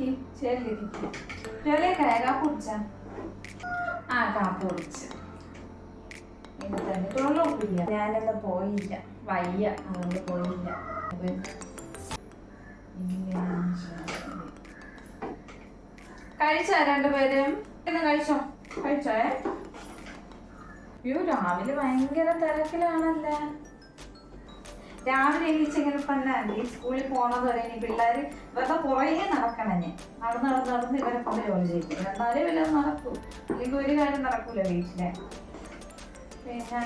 ജീവിക്ക് ചേരിലിരിക്കും ജോലിയൊക്കെ കാപ്പ് കുടിച്ച. ആ കാപ്പ് കുടിച്ച്. തന്നിട്ടുള്ള ഉപ്പില്ല ഞാനൊന്നും പോയില്ല. വയ്യ. അതുകൊണ്ട് പോയില്ല. കഴിച്ചോ രണ്ടുപേരും? ഇന്ന് കഴിച്ചോ? കഴിച്ചോ? അയ്യോ രാവിലെ ഭയങ്കര തിരക്കിലാണല്ലേ. രാവിലെ എണീച്ച് ഇങ്ങനെ തന്നെ ഈ സ്കൂളിൽ പോണത് വരെ ഇനി പിള്ളേർ ഇവരുടെ പുറകെ നടക്കണം നടന്ന് നടന്ന് നടന്ന് ഇവരെ കൊണ്ട് ജോലി ചെയ്യിക്കും എന്നാലേ വല്ലതും നടക്കൂ. അല്ലെങ്കിൽ ഒരു കാര്യം നടക്കൂല വീട്ടിലെ. പിന്നെ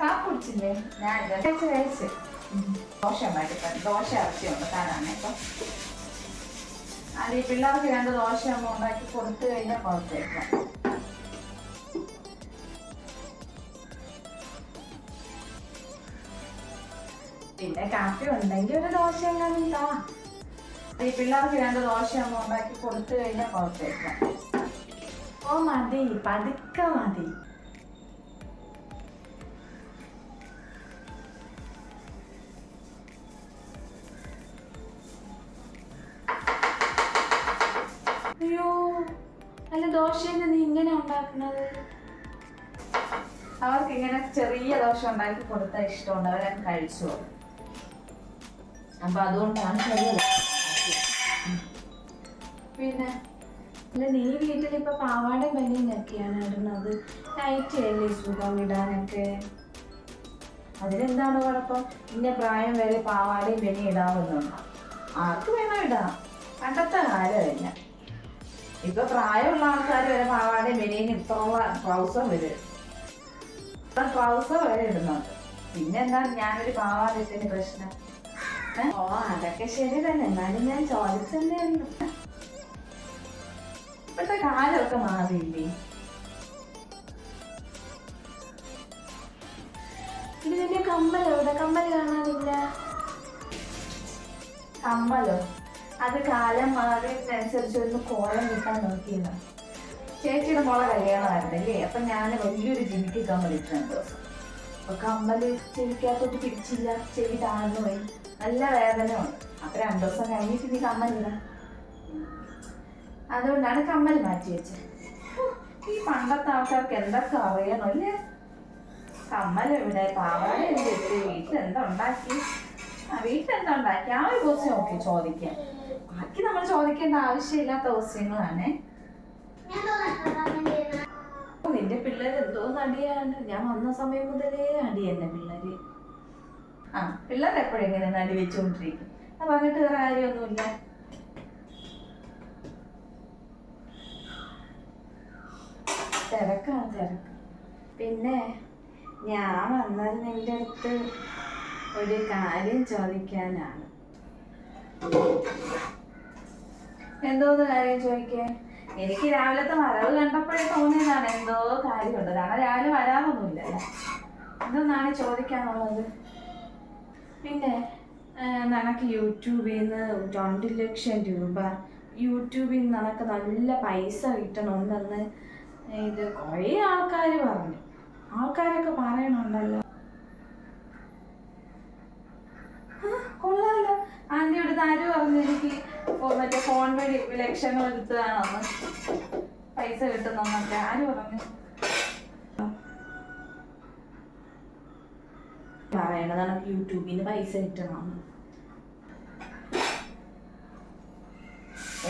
കാപ്പ് കുടിച്ചില്ലേ? ഞാൻ കഴിച്ച്. കഴിച്ച്. ദോശ ഉണ്ടാക്കി ദോശ ഇറച്ചിയുണ്ട് താനാണ് ഇപ്പം അത് ഈ പിള്ളേർക്ക് രണ്ട് ദോശ ഉണ്ടാക്കി കൊടുത്തു കഴിഞ്ഞാൽ കുഴപ്പമില്ല. പിന്നെ കാപ്പി ഉണ്ടെങ്കിൽ ഒരു ദോശ എങ്ങാനും താ ഈ പിള്ളേർക്ക് രണ്ട് ദോശ അമ്മ ഉണ്ടാക്കി കൊടുത്തു കഴിഞ്ഞാൽ കുഴപ്പമില്ല. ഓ മതി പതുക്കെ മതി. അയ്യോ അല്ല ദോശയൊക്കെ നീ ഇങ്ങനെ ഉണ്ടാക്കുന്നത് അവർക്ക് ഇങ്ങനെ ചെറിയ ദോശ ഉണ്ടാക്കി കൊടുത്താൽ ഇഷ്ടമുണ്ട് അവരങ്ങ് കഴിച്ചു അപ്പൊ അതുകൊണ്ടാണ് ചെറിയ ദോശ പിന്നെ അല്ല നീ വീട്ടിൽ ഇപ്പൊ പാവാടയും പനിയൊക്കെയാണ് ഇടുന്നത്. നൈറ്റ് അല്ലേ സുഖം ഇടാനൊക്കെ? അതിലെന്താണ് കുഴപ്പം? ഇന്ന പ്രായം വരെ പാവാടയും പനി ഇടാവുന്നുണ്ടോ ആർക്ക് വേണം ഇടാം. പണ്ടത്തെ കാലമില്ല. ഇപ്പൊ പ്രായമുള്ള ആൾക്കാർ വരെ പാവാടയും ബനിയനും ഇത്രയുള്ള ട്രൗസർ വരെ ട്രൗസർ വരെ ഇടുന്നുണ്ട്. പിന്നെന്താ? ഞാനൊരു പാവാട പ്രശ്നം? ഓ അതൊക്കെ ശരി തന്നെ. എന്നാലും ഞാൻ ചോദിച്ചതന്നെ ഉള്ളൂ ഇപ്പോഴത്തെ കാലമൊക്കെ മാറിയില്ലേ? ഇത് നിന്റെ കമ്മൽ എവിടെ? കമ്മൽ കാണാനില്ല. കമ്മലോ? അത് കാലം മാറിയതിനനുസരിച്ച് ഒന്ന് കോലം കിട്ടാൻ നോക്കിയില്ല ചേച്ചിയുടെ മോളെ കല്യാണമായിരുന്നല്ലേ അപ്പൊ ഞാൻ വലിയൊരു ജിമിക്ക് കമ്മൽ ഇട്ടുണ്ട് അപ്പൊ കമ്മൽ ചെവിക്കകത്തോട്ട് പിടിച്ചില്ല ചെവി താഴ്ന്നു പോയി നല്ല വേദന ഉണ്ട്. അപ്പൊ രണ്ടു ദിവസം കഴിഞ്ഞിട്ട് നീ കമ്മലില്ല അതുകൊണ്ടാണ് കമ്മൽ മാറ്റി വെച്ചത്. ഈ പണ്ടത്തെ ആൾക്കാർക്ക് എന്തൊക്കെ അറിയണം കമ്മൽ എവിടെ? പാവാട എന്ത് ഇട്ട് വീട്ടിൽ എന്താ ഉണ്ടാക്കി? ആ വീട്ടിൽ എന്താ ഉണ്ടാക്കി? ആ ഒരു ദിവസം നോക്കി ചോദിക്കാം. ബാക്കി നമ്മൾ ചോദിക്കേണ്ട ആവശ്യമില്ലാത്ത ദിവസങ്ങളാണ്. നിന്റെ പിള്ളേർ എന്തോ നടിയാണ്. ഞാൻ വന്ന സമയം മുതലേ അടി തന്നെ പിള്ളേര്. ആ പിള്ളേർ എപ്പോഴും ഇങ്ങനെ നടി വെച്ചുകൊണ്ടിരിക്കും. അത് പറഞ്ഞിട്ട് വേറെ കാര്യമൊന്നുമില്ല. തിരക്കാണ് തിരക്ക്. പിന്നെ ഞാൻ വന്നത് നിന്റെ അടുത്ത് ഒരു കാര്യം ചോദിക്കാനാണ്. എന്തോന്ന് കാര്യം ചോദിക്കാൻ? എനിക്ക് രാവിലത്തെ വരവ് കണ്ടപ്പോഴേ തോന്നിയതാണ് എന്തോ കാര്യമുണ്ട്. കാരണം രാവിലെ വരാറൊന്നുമില്ലല്ലോ? എന്തോന്നാണ് ചോദിക്കാനുള്ളത്? പിന്നെ നിനക്ക് യൂട്യൂബിൽ നിന്ന് രണ്ട് ലക്ഷം രൂപ യൂട്യൂബിൽ നിന്ന് നിനക്ക് നല്ല പൈസ കിട്ടണമെന്ന് ഇത് കുറേ ആൾക്കാർ പറഞ്ഞു. ആൾക്കാരൊക്കെ പറയണുണ്ടല്ലോ. കൊള്ളാമല്ലോ കൊള്ളാലോ. ആന്റിയോട് ആര് പറഞ്ഞു മറ്റേ ഫോൺ വഴി ലക്ഷങ്ങൾ എടുത്തതാണെന്ന് പൈസ കിട്ടുന്നൊക്കെ ആര് പറഞ്ഞു? എനിക്ക് യൂട്യൂബിൽ നിന്ന് പൈസ കിട്ടണമെന്ന്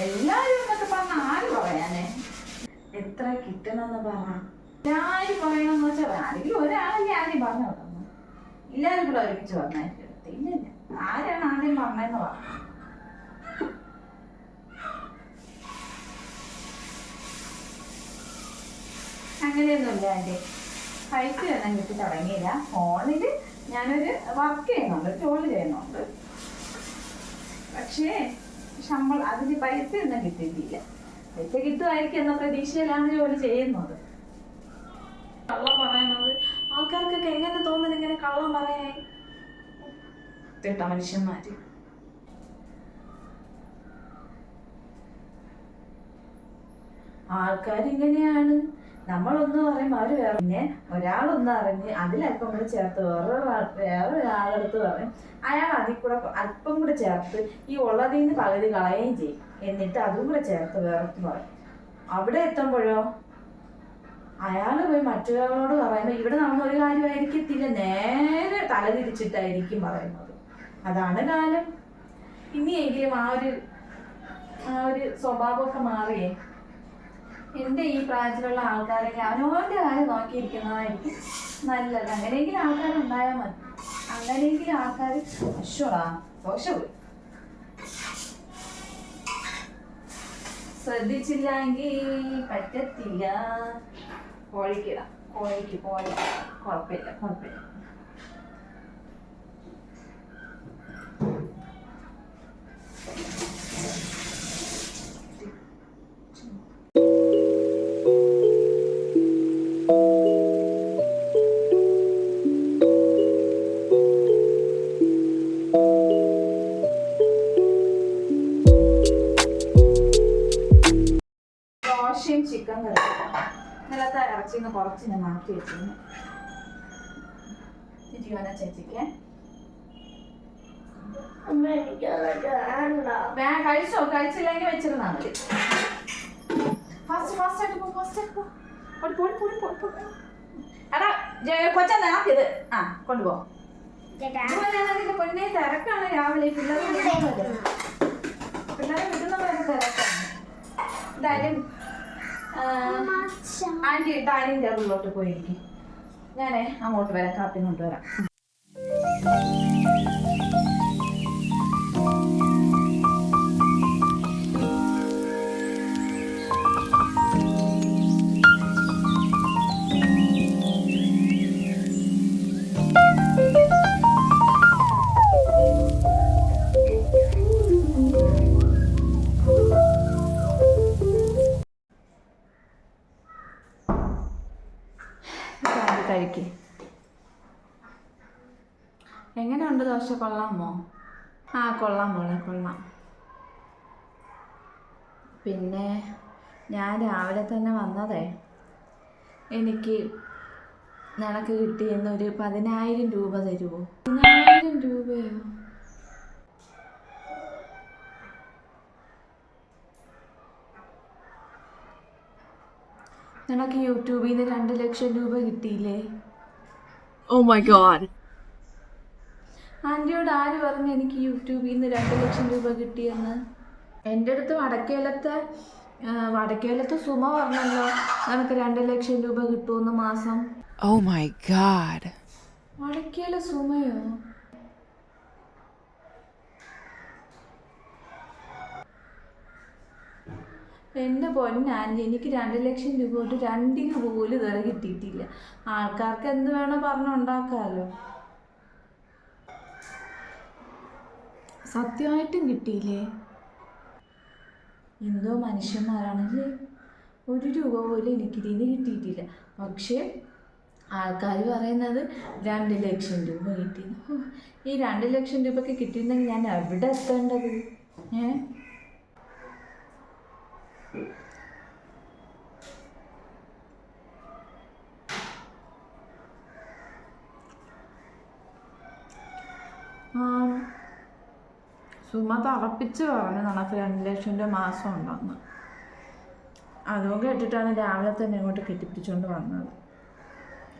എല്ലാരും എന്നൊക്കെ പറഞ്ഞ ആര് പറയാനേ? എത്ര കിട്ടണമെന്ന് പറ എല്ലാരും പറയണമെന്ന് വെച്ചാൽ ആരെങ്കിലും ഒരാളല്ലേ ആദ്യം പറഞ്ഞു തുടങ്ങും എല്ലാവരും കൂടെ ഒരുമിച്ച് പറഞ്ഞായിരിക്കും ഇല്ല ആരാണ് ആദ്യം പറഞ്ഞതെന്ന് പറഞ്ഞു അങ്ങനെയൊന്നുമില്ല എന്റെ പൈസ ഒന്നും കിട്ടി തുടങ്ങിയില്ല. ഫോണിൽ ഞാനൊരു വർക്ക് ചെയ്യുന്നുണ്ട് ജോലി ചെയ്യുന്നുണ്ട്. പക്ഷേ ശമ്പളം അതിന് പൈസ ഒന്നും കിട്ടിയിട്ടില്ല. പൈസ കിട്ടുമായിരിക്കും എന്ന പ്രതീക്ഷയിലാണ് ജോലി ചെയ്യുന്നത്. കള്ളം പറയുന്നത് ആൾക്കാർക്കൊക്കെ എങ്ങനെ തോന്നുന്നു ഇങ്ങനെ കള്ളം പറയാൻ? തിട്ട മനുഷ്യന്മാര്. ആൾക്കാർ ഇങ്ങനെയാണ് നമ്മളൊന്ന് പറയുമ്പോൾ അവർ വേറെ പിന്നെ ഒരാളൊന്ന് അറിഞ്ഞ് അതിലല്പം കൂടെ ചേർത്ത് വേറൊരാൾ വേറൊരാളെടുത്ത് പറയും. അയാൾ അതിൽ കൂടെ അല്പം കൂടെ ചേർത്ത് ഈ ഉള്ളതിൽ നിന്ന് പകുതി കളയുകയും ചെയ്യും. എന്നിട്ട് അതും കൂടെ ചേർത്ത് വേറെടുത്ത് പറയും. അവിടെ എത്തുമ്പോഴോ? അയാൾ പോയി മറ്റൊരാളോട് പറയുമ്പോൾ ഇവിടെ നമ്മൾ ഒരു കാര്യമായിരിക്കത്തില്ല നേരെ തലതിരിച്ചിട്ടായിരിക്കും പറയുന്നത്. അതാണ് കാലം. ഇനിയെങ്കിലും ആ ഒരു ആ ഒരു സ്വഭാവമൊക്കെ മാറിയേ എന്റെ ഈ പ്രായത്തിലുള്ള ആൾക്കാരൊക്കെ അവനവന്റെ കാര്യം നോക്കിയിരിക്കുന്നതായിരിക്കും നല്ലത്. അങ്ങനെയെങ്കിലും ആൾക്കാർ ഉണ്ടായാൽ മതി. അങ്ങനെയെങ്കിലും ആൾക്കാർ അശ്വടാ ദോശ പോയി ശ്രദ്ധിച്ചില്ലെങ്കിൽ പറ്റത്തില്ല കോഴിക്കിടാം കോഴിക്ക് കോഴി കുഴപ്പമില്ല കുഴപ്പമില്ല. ചിക്കൻ കറിയും ഇന്നലത്തെ ഇറച്ചിന്ന് കുറച്ച് ഞാൻ മാറ്റി വെച്ചിരുന്നു. ജീവന ചേച്ചിക്ക്. അമ്മ എനിക്കതൊക്കെ വേണ്ട വേ കഴിച്ചോ? കഴിച്ചില്ലെങ്കിൽ വെച്ചിരുന്നാ മതി. ഫാസ്റ്റ് ഫാസ്റ്റ് ആയിട്ട് പോ ഫാസ്റ്റ് ആയിട്ട് പോ. ഓടി പോടി പോടി പോടി പോടി. എടാ കൊച്ചാ നേർത്തിയത് ആ കൊണ്ടുപോ. പൊന്നെ തിരക്കാണ് രാവിലെ. പിള്ളേരെ. പിള്ളേരെ കിട്ടുന്ന തിരക്കാണ്. എന്തായാലും ആന്റി ഡൈനിങ് ടേബിളിലോട്ട് പോയിരിക്കും. ഞാനേ അങ്ങോട്ട് വരാം കാപ്പി കൊണ്ടുവരാം എങ്ങനെയുണ്ട് ദോശ കൊള്ളാമോ? ആ കൊള്ളാം മോളെ കൊള്ളാം. പിന്നെ ഞാൻ രാവിലെ തന്നെ വന്നതേ. എനിക്ക് നിനക്ക് കിട്ടിയെന്ന് ഒരു പതിനായിരം രൂപ തരുമോ പതിനായിരം രൂപയോ? നിനക്ക് യൂട്യൂബിൽ നിന്ന് രണ്ട് ലക്ഷം രൂപ കിട്ടിയില്ലേ? Oh my god. ആന്റിയോട് ആര് പറഞ്ഞു എനിക്ക് യൂട്യൂബിൽ നിന്ന് രണ്ട് ലക്ഷം രൂപ കിട്ടിയെന്ന്? എന്റെ അടുത്ത് വടക്കേലത്തെ വടക്കേലത്തെ സുമ പറഞ്ഞല്ലോ നമുക്ക് രണ്ട് ലക്ഷം രൂപ കിട്ടുമെന്ന് മാസം. ഓ മൈ ഗാഡ് വടക്കേല സുമയോ? എന്റെ പൊന്നാന്റി എനിക്ക് രണ്ട് ലക്ഷം രൂപ തൊട്ട് രണ്ടിന് പോലും ഇതുവരെ കിട്ടിയിട്ടില്ല. ആൾക്കാർക്ക് എന്ത് വേണോ പറഞ്ഞുണ്ടാക്കാമല്ലോ സത്യമായിട്ടും കിട്ടിയില്ലേ? എന്തോ മനുഷ്യന്മാരാണെങ്കിൽ ഒരു രൂപ പോലും എനിക്ക് ഇതിന് കിട്ടിയിട്ടില്ല. പക്ഷേ ആൾക്കാർ പറയുന്നത് രണ്ട് ലക്ഷം രൂപ കിട്ടി. ഈ രണ്ട് ലക്ഷം രൂപയൊക്കെ കിട്ടിയിരുന്നെങ്കിൽ ഞാൻ എവിടെ എത്തേണ്ടത്? ഏ? ആ സുമ തറപ്പിച്ച് പറഞ്ഞു നമുക്ക് രണ്ട് ലക്ഷം രൂപ മാസം ഉണ്ടെന്ന്. അതും കേട്ടിട്ടാണ് രാവിലെ തന്നെ ഇങ്ങോട്ട് കെട്ടിപ്പിടിച്ചുകൊണ്ട് വന്നത്.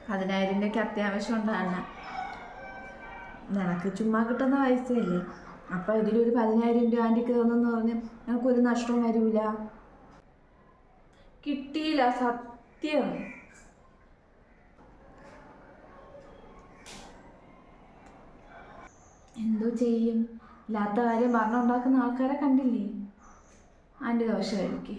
പതിനായിരം രൂപയ്ക്ക് അത്യാവശ്യം ഉണ്ടാണ് നിനക്ക് ചുമ്മാ കിട്ടുന്ന പൈസയല്ലേ? അപ്പം ഇതിലൊരു പതിനായിരം രൂപ ആന്റിക്ക് തന്നെന്ന് പറഞ്ഞ് ഞങ്ങൾക്കൊരു നഷ്ടവും വരില്ല കിട്ടിയില്ല സത്യം. എന്തോ ചെയ്യും. ഇല്ലാത്ത കാര്യം പറഞ്ഞുണ്ടാക്കുന്ന ആൾക്കാരെ കണ്ടില്ലേ? ആന്റി ദോശ കഴിക്കേ.